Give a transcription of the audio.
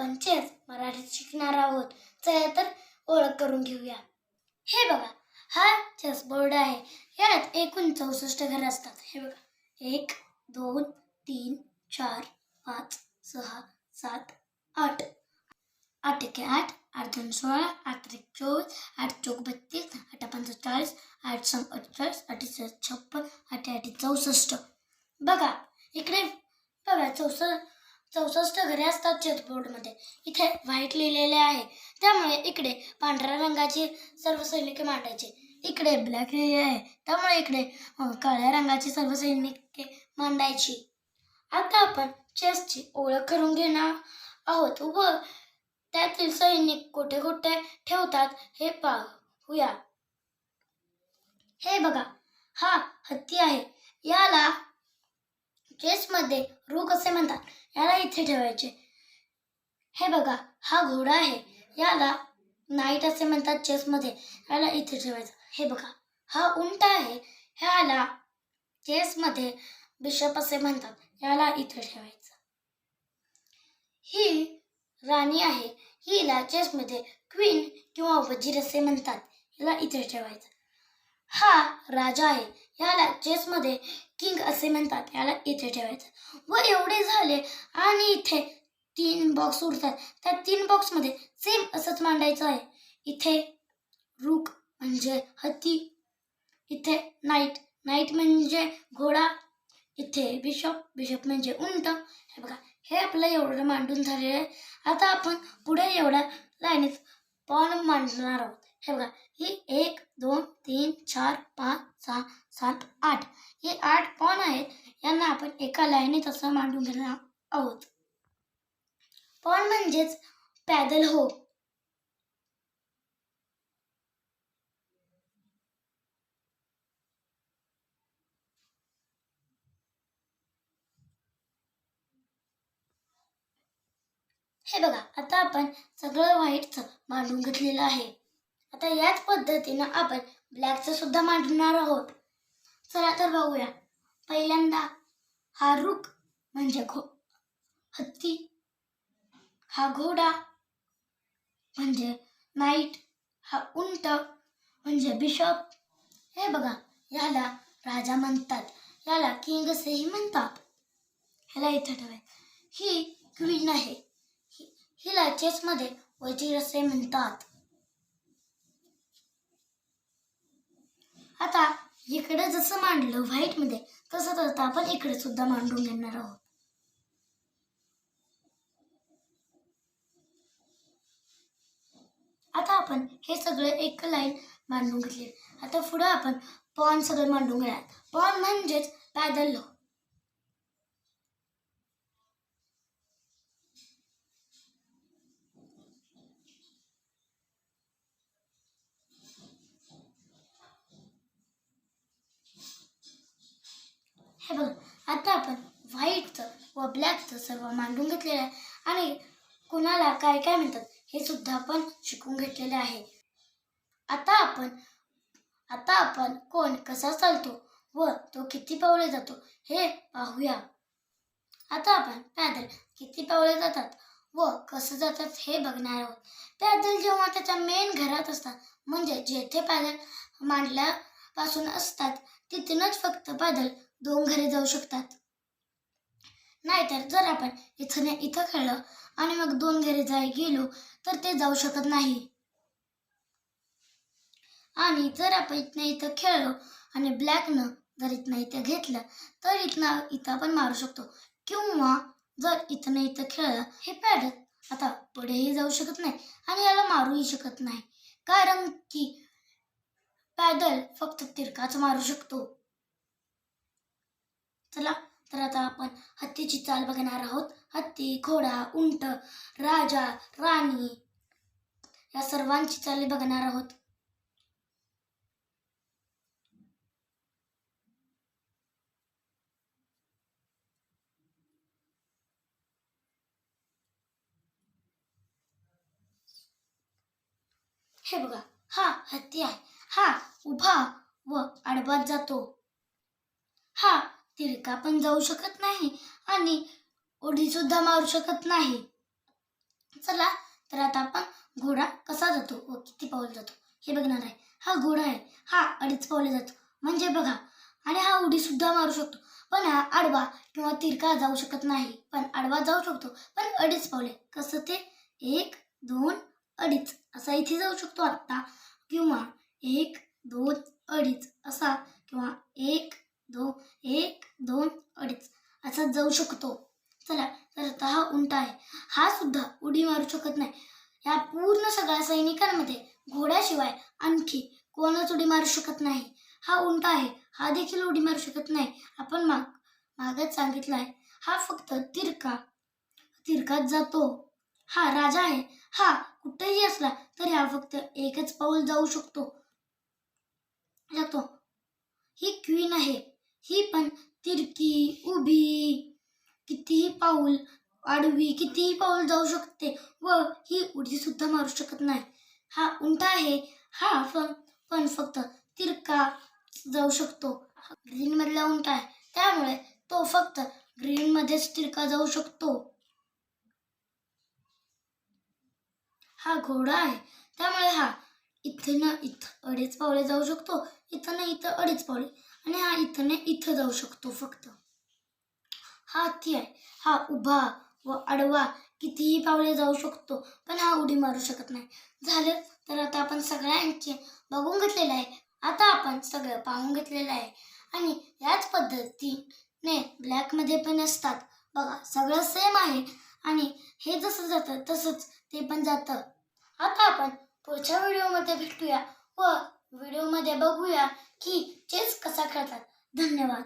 आपण चेस मराठीत शिकणार आहोत. चला तर ओळख करून घेऊया. हे बघा हा चेस बोर्ड आहे. यात एकूण चौसष्ट घर असतात. हे बघा एक दोन तीन चार पाच सहा सात आठ. आठ एके आठ आठ दोन सोळा आठ त्रिक चोवीस आठ चौक बत्तीस आठ पंच चाळीस आठ सम अठ्ठेचाळीस आठ छप्पन आठ आठ चौसष्ट. बघा इकडे बघा चौसष्ट चौसष्ट घरे असतात चेसबोर्डमध्ये इथे व्हाईट लिहिलेले आहे. त्यामुळे इकडे पांढऱ्या रंगाची सर्व सैनिके मांडायचे. इकडे ब्लॅक लिहिले आहे. त्यामुळे इकडे काळ्या रंगाची सर्व सैनिके मांडायची. आता आपण चेसची ओळख करून घेणार आहोत व त्यातील सैनिक कुठे कुठे ठेवतात हे पाहूया. हे बघा हा हत्ती आहे. याला चेसमध्ये रूक असे म्हणतात. याला इथे ठेवायचे. हे बघा हा घोडा आहे. याला नाईट असे म्हणतात चेसमध्ये. याला इथे ठेवायचं. हे बघा हा उंट आहे. ह्याला चेसमध्ये बिशप असे म्हणतात. याला इथे ठेवायचं. ही राणी आहे. हिला चेसमध्ये क्वीन किंवा वजीर असे म्हणतात. हिला इथे ठेवायचं. हा राजा आहे. याला चेसमध्ये किंग असे म्हणतात याला इथे ठेवायचं. व एवढे झाले आणि इथे तीन बॉक्स उरतात. त्या तीन बॉक्समध्ये सेम असंच मांडायचं आहे. इथे रूक म्हणजे हत्ती इथे नाईट नाईट म्हणजे घोडा इथे बिशप बिशप म्हणजे उंट. हे बघा हे आपलं एवढं मांडून झालेलं आहे. आता आपण पुढे एवढ्या लाईनीत पॉन मांडणार आहोत. हे बघा हे एक दोन तीन चार पाच सहा सात आठ. हे आठ पॉन आहेत? यांना आपण एका लाईनीत असं मांडून घेणार आहोत. पॉन म्हणजेच पॅदल हो? हे बघा आता आपण सगळं व्हाईटचं मांडून घेतलेलं आहे. आता याच पद्धतीनं आपण ब्लॅकचं सुद्धा मांडणार आहोत. चला तर बघूया. पहिल्यांदा हा रुख म्हणजे घो हत्ती. हा घोडा म्हणजे नाईट. हा उंट म्हणजे बिशप. हे बघा याला राजा म्हणतात. याला किंग असेही म्हणतात. ह्याला इथं ठेवायचं. ही क्वीन आहे. हिला चेसमध्ये वजीर असे म्हणतात. आता इकडे जसं मांडलं व्हाईटमध्ये तसं तसं आपण इकडे सुद्धा मांडून घेणार आहोत. आता आपण हे सगळं एक लाईन मांडून घेतले. आता पुढं आपण पॉन सगळं मांडून घेणार. पॉन म्हणजेच पॅदल लो हे बघा आता आपण व्हाईटचं व ब्लॅकचं सर्व मांडून घेतलेलं आहे. आणि कुणाला काय काय म्हणतात हे सुद्धा आपण शिकून घेतलेले आहे. आता आपण आता आपण कोण कसा चालतो व तो किती पावले जातो हे पाहूया. आता आपण पैदल किती पावले जातात व कसं जातात हे बघणार आहोत. पैदल जेव्हा त्याच्या मेन घरात असतात म्हणजे जेथे पॅदल मांडल्यापासून असतात तिथूनच फक्त पॅदल दोन घरे जाऊ शकतात. नाहीतर जर आपण इथं नाही इथं खेळलं आणि मग दोन घरे जाय गेलो तर ते जाऊ शकत नाही. आणि जर आपण इथनं इथं खेळलो आणि ब्लॅकनं जर इथनं इथं घेतलं तर इथनं इथं आपण मारू शकतो. किंवा जर इथनं इथं खेळलं हे पॅडत आता पुढेही जाऊ शकत नाही आणि याला मारूही शकत नाही. कारण की पॅदल फक्त तिरकाच मारू शकतो. चला. तर आता आपण हत्तीची चाल बघणार आहोत. हत्ती घोडा उंट राजा राणी या सर्वांची चाली बघणार आहोत. हे बघा हा हत्ती आहे. हा उभा व आडवात जातो. हा तिरका पण जाऊ शकत नाही आणि उडी सुद्धा मारू शकत नाही. चला तर आता आपण घोडा कसा जातो? व किती पाऊल जातो? हे बघणार आहे. हा घोडा आहे. हा अडीच पावले जातो. म्हणजे बघा आणि हा उडी सुद्धा मारू शकतो. पण हा आडवा किंवा तिरका जाऊ शकत नाही. पण आडवा जाऊ शकतो. पण अडीच पावले कसं ते? एक दोन अडीच. असा इथे जाऊ शकतो आत्ता किंवा एक दोन अडीच. असा किंवा एक दोन एक असा जाऊ शकतो. चला तर आता हा उंट आहे. हा सुद्धा उडी मारू शकत नाही. या पूर्ण सगळ्या सैनिकांमध्ये घोड्याशिवाय आणखी कोणच उडी मारू शकत नाही. हा उंट आहे. हा देखील उडी मारू शकत नाही. आपण माग मागच सांगितलं आहे हा फक्त तिरका तिरकात जातो. हा राजा आहे. हा कुठेही असला तरी हा फक्त एकच पाऊल जाऊ शकतो. जातो. ही क्वीन आहे. ही पण तिरकी उभी. कितीही पाऊल आडवी कितीही पाऊल जाऊ शकते व ही उडी सुद्धा मारू शकत नाही. हा उंट आहे. हा पण पण फक्त तिरका जाऊ शकतो. ग्रीन मधला उंट आहे. त्यामुळे तो फक्त ग्रीन मध्येच तिरका जाऊ शकतो. हा घोडा आहे. त्यामुळे हा इथे ना इथं अडीच पावले जाऊ शकतो. इथं ना इथं अडीच पावले. आणि हा इथं नाही इथं जाऊ शकतो फक्त. हा हत्ती आहे. हा उभा व आडवा कितीही पावले जाऊ शकतो पण हा उडी मारू शकत नाही. झालं तर आता आपण सगळ्यांचे बघून घेतलेलं आहे. आता आपण सगळं पाहून घेतलेलं आहे. आणि याच पद्धतीने ब्लॅकमध्ये पण असतात. बघा सगळं सेम आहे. आणि हे जसं जातं तसंच ते पण जातं. आता आपण पुढच्या व्हिडिओमध्ये भेटूया व व्हिडिओमध्ये बघूया की चेस कसा खेळतात. धन्यवाद.